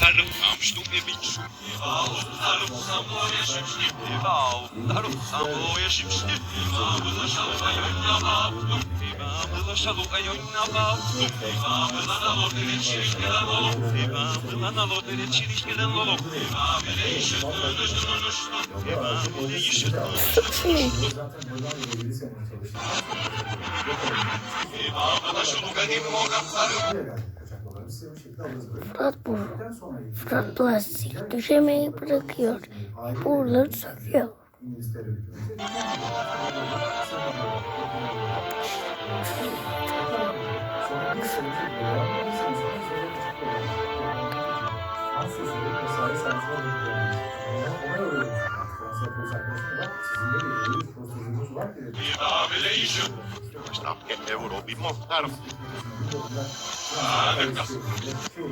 Tarım amştum e biçu. Vau, tarım samo yaşımşti. Vau, tarım samo yaşımşti. Vau, şalu ayonna vau. Vau, şalu ayonna vau. Vau, lana lo dere çirişkeden lolo. Vau, lana lo dere çirişkeden lolo. Vau, le işe dönüştü dönüştü. Vau, le işe dönüştü. Vau, la şulu gadim mogan tarım. Fırat bu. Fırat plastik düşemeyi bırakıyor. Buraları söküyor. Vau, le işe Snapke euro bir mohtar.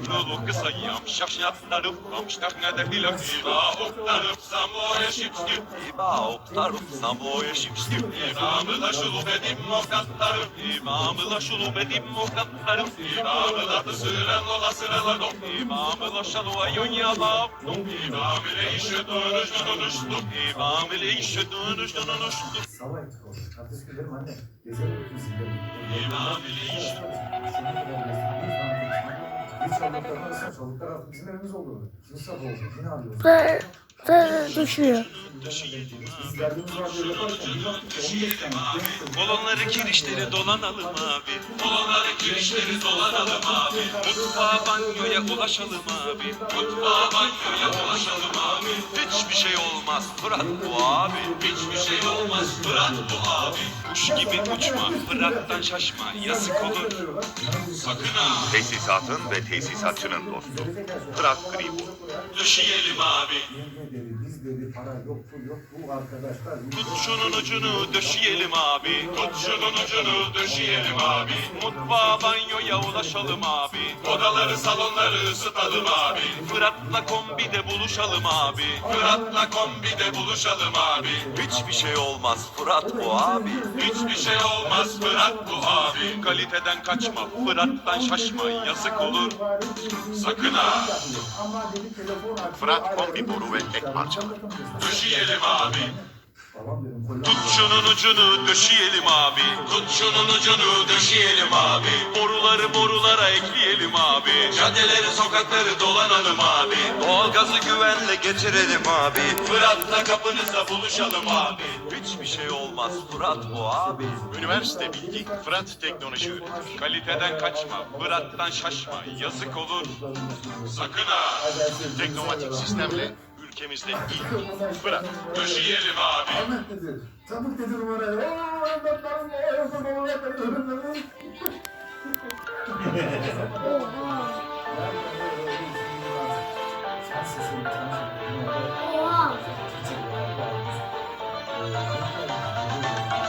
Lulu kısa yam şaşyatlarım Amştak da hila Iba oktarım samoya şipştim. İba oktarım samoya şipştim. İmamı şulu bedim mokatlarım İmamı şulu bedim mokatlarım. İmamı da sıran ola sıralar İmamı la şalu ayun yalav İmamı le işe dönüştü dönüştü İmamı le işe oldu. Gün dedim anne gezelim ile iş. Biz çaldıklar arasında çaldıklar artık bizim evimiz oldu. İkinci sabah oldu. Yine arıyoruz. Fırat, Fırat düşüyor. Biz geldiğimiz radyo yaparken bir baktık ki 15 tane genç çocuk- Kolonları kirişleri dolanalım abi. Kolonları kirişleri dolanalım abi. Mutfağa banyoya ulaşalım abi. Mutfağa banyoya ulaşalım abi. Hiçbir şey olmaz Fırat bu abi. Hiçbir şey olmaz Fırat bu abi. Kuş gibi uçma Fırat'tan şaşma yazık olur. Sakın ha. Tesisatın ve tesisatçının dostu. Fırat Greenwood. Döşeyelim abi. Yenge dedi, biz dedi, para yok, pul yok. Bu arkadaşlar... Tut şunun ucunu döşeyelim abi. Tut şunun ucunu döşeyelim abi. Mutfağa banyoya ulaşalım abi. Odaları salonları ısıtalım abi. Fırat'la kombide buluşalım abi. Fırat'la kombide buluşalım abi. Hiçbir şey olmaz Fırat bu abi. Hiçbir şey olmaz Fırat bu abi. Kaliteden kaçma Fırat'tan şaşma yazık olur. Sakın ha. Fırat kombi boru ve ek parçalar. Döşeyelim abi. Tut şunun ucunu döşeyelim abi. Tut şunun ucunu döşeyelim abi. Boruları borulara ekleyelim abi. Caddeleri sokakları dolanalım abi. Doğalgazı güvenle getirelim abi. Fırat'la kapınızda buluşalım abi. Hiçbir şey olmaz Fırat bu abi. Üniversite bilgi Fırat teknoloji üretir. Kaliteden kaçma, Fırat'tan şaşma, yazık olur. Sakın ha. Teknomatik sistemle ülkemizde ilk Fırat. Döşeyelim abi. Ahmet dedi. Çabuk dedi numarayı. Oo, ben param var. Sen sesini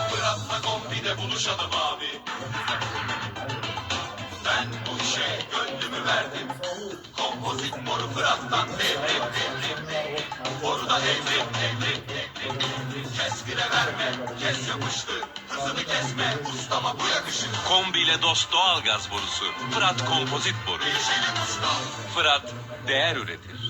Fırat'la kombide buluşalım abi. Ben bu işe gönlümü verdim. Kompozit boru Fırat'tan devrim evrim evrim evrim. Kes bile verme, kes yapıştı. Hızını kesme, ustama bu yakışır. Kombiyle dost doğalgaz borusu. Fırat kompozit boru. Fırat değer üretir.